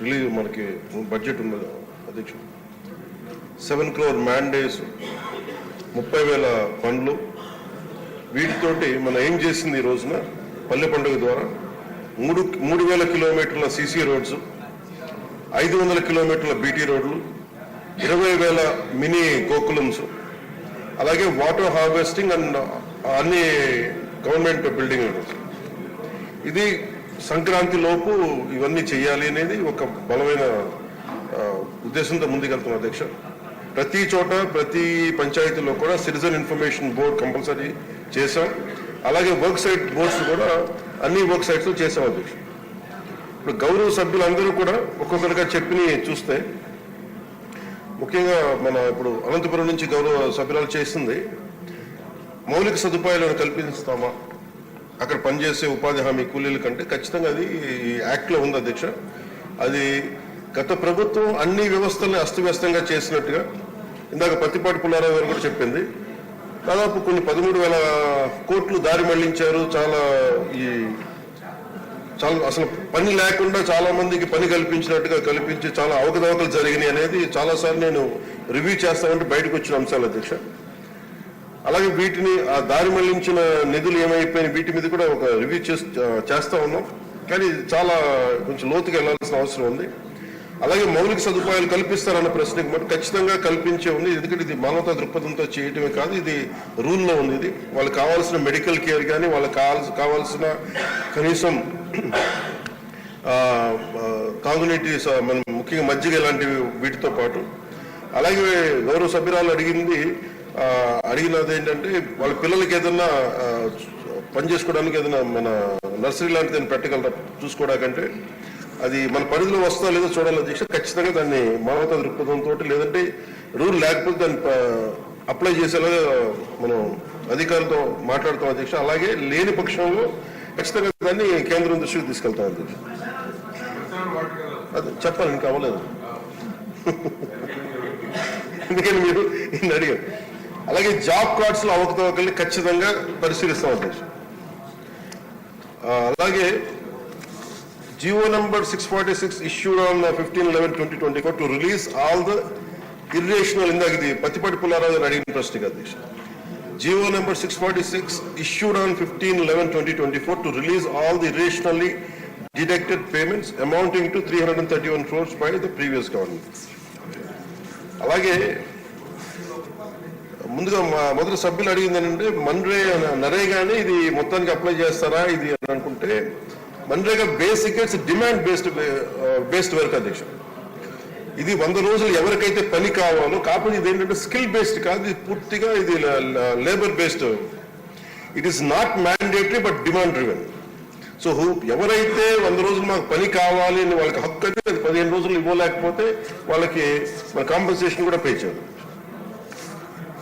Release మనకి budget ఉన్నది అధ్యక్షుడు సెవెన్ క్రోర్ మ్యాండేస్ ముప్పై వేల పండ్లు వీటితోటి మనం ఏం చేసింది ఈ రోజున? పల్లె పండుగ ద్వారా మూడు మూడు వేల కిలోమీటర్ల సీసీ రోడ్స్ ఐదు వందల కిలోమీటర్ల బీటీ రోడ్లు ఇరవై వేల మినీ గోకులమ్స్ అలాగే వాటర్ హార్వెస్టింగ్ అండ్ అన్ని గవర్నమెంట్ బిల్డింగ్ ఇది సంక్రాంతి లోపు ఇవన్నీ చేయాలి అనేది ఒక బలమైన ఉద్దేశంతో ముందుకెళ్తున్నాం అధ్యక్ష. ప్రతి చోట ప్రతి పంచాయతీలో కూడా సిటిజన్ ఇన్ఫర్మేషన్ బోర్డ్ కంపల్సరీ చేశాం. అలాగే వర్క్ సైట్ బోర్డ్స్ కూడా అన్ని వర్క్ సైట్స్ చేశాం అధ్యక్ష. ఇప్పుడు గౌరవ సభ్యులందరూ కూడా ఒక్కొక్కరిగా చెప్పిని చూస్తే ముఖ్యంగా మన ఇప్పుడు అనంతపురం నుంచి గౌరవ సభ్యురాలు చేసింది మౌలిక సదుపాయాలను కల్పిస్తామా? అక్కడ పనిచేసే ఉపాధి హామీ కూలీల కంటే ఖచ్చితంగా అది యాక్ట్లో ఉంది అధ్యక్ష. అది గత ప్రభుత్వం అన్ని వ్యవస్థల్ని అస్తవ్యస్తంగా చేసినట్టుగా ఇందాక పత్తిపాటి పుల్లారావు గారు కూడా చెప్పింది. దాదాపు కొన్ని పదమూడు వేల కోట్లు దారి మళ్ళించారు. చాలా ఈ చాలా అసలు పని లేకుండా చాలా మందికి పని కల్పించినట్టుగా కల్పించి చాలా అవకతవకలు జరిగినాయి అనేది చాలాసార్లు నేను రివ్యూ చేస్తామంటే బయటకు వచ్చిన అంశాలు అధ్యక్ష. అలాగే వీటిని ఆ దారి మళ్ళించిన నిధులు ఏమైపోయినాయి వీటి మీద కూడా ఒక రివ్యూ చేస్తా ఉన్నాం. కానీ చాలా కొంచెం లోతుగా వెళ్ళాల్సిన అవసరం ఉంది. అలాగే మౌలిక సదుపాయాలు కల్పిస్తారన్న ప్రశ్నకి మటు ఖచ్చితంగా కల్పించే ఉంది. ఎందుకంటే ఇది మానవతా దృక్పథంతో చేయటమే కాదు ఇది రూల్లో ఉంది ఇది. వాళ్ళకి కావాల్సిన మెడికల్ కేర్ కానీ వాళ్ళకి కావాల్సిన కావాల్సిన కనీసం ఆ, మనం ముఖ్యంగా మజ్జిగ ఇలాంటివి వీటితో పాటు. అలాగే గౌరవ సభ్యురాలు అడిగింది అడిగినది ఏంటంటే వాళ్ళ పిల్లలకి ఏదన్నా పని చేసుకోవడానికి ఏదైనా మన నర్సరీ లాంటిది ఏదైనా పెట్టగలరా? చూసుకోవడానికంటే అది మన పరిధిలో వస్తా లేదో చూడాలి దీక్ష ఖచ్చితంగా దాన్ని మానవతా దృక్పథంతో లేదంటే రూల్ లేకపోతే దాన్ని అప్లై చేసేలాగా మనం అధికారులతో మాట్లాడుతాం అధ్యక్ష అలాగే లేని పక్షంలో ఖచ్చితంగా దాన్ని కేంద్రం దృష్టికి తీసుకెళ్తాం అధ్యక్ష అది చెప్పాలి ఇంకా అవ్వలేదు. ఎందుకని మీరు ఈయన అడిగారు? అలాగే జాబ్ కార్డ్స్లో అవకతవకల్ని ఖచ్చితంగా పరిశీలిస్తాం అధ్యక్ష. అలాగే GO number six forty six issued on fifteen eleven twenty twenty four to release all the irrational ఇందాక ఇది పత్తిపాటి పుల్లారావు గారు అడిగిన ప్రశ్నకి అధ్యక్ష. GO number six forty six issued on fifteen eleven twenty twenty four to release all the irrationally deducted payments amounting to three hundred thirty one crores by the previous government అలాగే ముందుగా మొదటి సభ్యులు అడిగింది ఏంటంటే మన్రే నరేగానే ఇది మొత్తానికి అప్లై చేస్తారా ఇది అని అనుకుంటే MNREGA basic it's demand based based work అధ్యక్ష. ఇది వంద రోజులు ఎవరికైతే పని కావాలో కాకపోతే ఇది ఏంటంటే స్కిల్ బేస్డ్ కాదు ఇది పూర్తిగా ఇది labour based. It is not mandatory but demand driven so who ఎవరైతే వంద రోజులు మాకు పని కావాలి అని వాళ్ళకి హక్కు అయితే పదిహేను రోజులు ఇవ్వలేకపోతే వాళ్ళకి మన కాంపెన్సేషన్ కూడా పే చేయాలి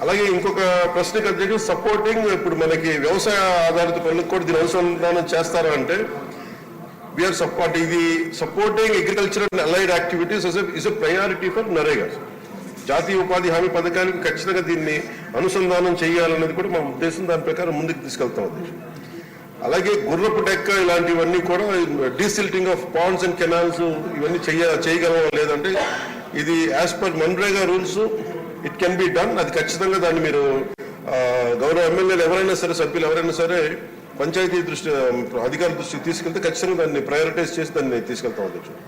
అలాగే ఇంకొక ప్రశ్నకు అధ్యక్షుడు సపోర్టింగ్ ఇప్పుడు మనకి వ్యవసాయ ఆధారిత పనులకు కూడా దీని అనుసంధానం చేస్తారా అంటే విఆర్ సపోర్ట్ ఇది supporting agriculture and allied activities is a priority for NREGA జాతీయ ఉపాధి హామీ పథకానికి ఖచ్చితంగా దీన్ని అనుసంధానం చేయాలనేది కూడా మా ఉద్దేశం. దాని ప్రకారం ముందుకు తీసుకెళ్తాం అలాగే గుర్రపు డెక్క ఇలాంటివన్నీ కూడా desilting of ponds and canals ఇవన్నీ చేయ చేయగలవా లేదంటే ఇది as per MNREGA rules it can be done అది ఖచ్చితంగా దాన్ని మీరు గౌరవ ఎమ్మెల్యేలు ఎవరైనా సరే సభ్యులు ఎవరైనా సరే పంచాయతీ దృష్టి అధికార దృష్టికి తీసుకెళ్తే ఖచ్చితంగా దాన్ని ప్రయారిటైజ్ చేసి దాన్ని తీసుకెళ్తాం అధ్యక్షుడు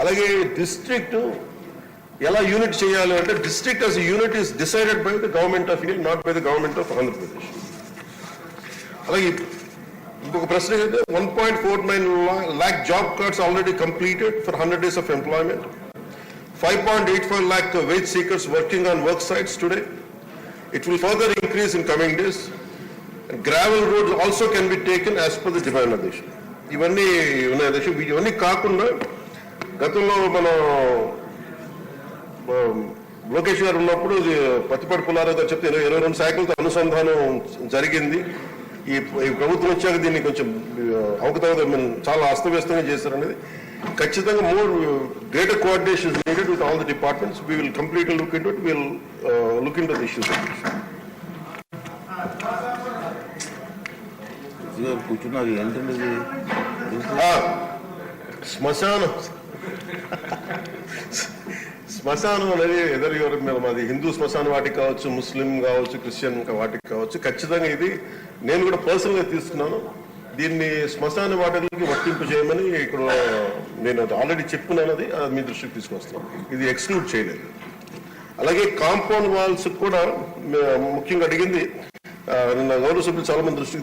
అలాగే డిస్ట్రిక్ట్ ఎలా యూనిట్ చేయాలి అంటే district as unit is decided by the government of India not by the government of Andhra Pradesh అలాగే ఇంకొక ప్రశ్న ఏంటంటే one point four nine lakh job cards already completed for hundred days of employment five point eight five lakh wage seekers working on work sites today increase in further days. In coming days gravel can also can be per the per the ఇవన్నీ ఉన్నాయి. అధ్యక్ష ఇవన్నీ కాకుండా గతంలో మనం లోకేష్ గారు ఉన్నప్పుడు ఇది పుల్లారావు గారు చెప్తే ఇరవై ఇరవై రెండు శాఖలతో అనుసంధానం జరిగింది. ఈ ప్రభుత్వం వచ్చాక దీన్ని కొంచెం అవకతవక చాలా అస్తవ్యస్తంగా చేశారనేది. ఖచ్చితంగా more greater coordination needed with all the departments we will complete look in it will look into the issues కూర్చున్నారు. ఏంటండి శ్మశానం. శ్మశానం అనేది ఎదరు ఎవరి మీద మాది హిందూ శ్మశాన వాటికి కావచ్చు ముస్లిం కావచ్చు క్రిస్టియన్ వాటికి కావచ్చు ఖచ్చితంగా ఇది నేను కూడా పర్సనల్గా తీసుకున్నాను. దీన్ని శ్మశాన వాటికి వర్తింపు చేయమని ఇక్కడ నేను ఆల్రెడీ చెప్పుకున్నాను అది మీ దృష్టికి తీసుకొస్తాను ఇది ఎక్స్క్లూడ్ చేయలేదు. అలాగే కాంపౌండ్ వాల్స్ కూడా ముఖ్యంగా అడిగింది ఆ, నిన్న గౌరవ సభ్యులు చాలా మంది దృష్టికి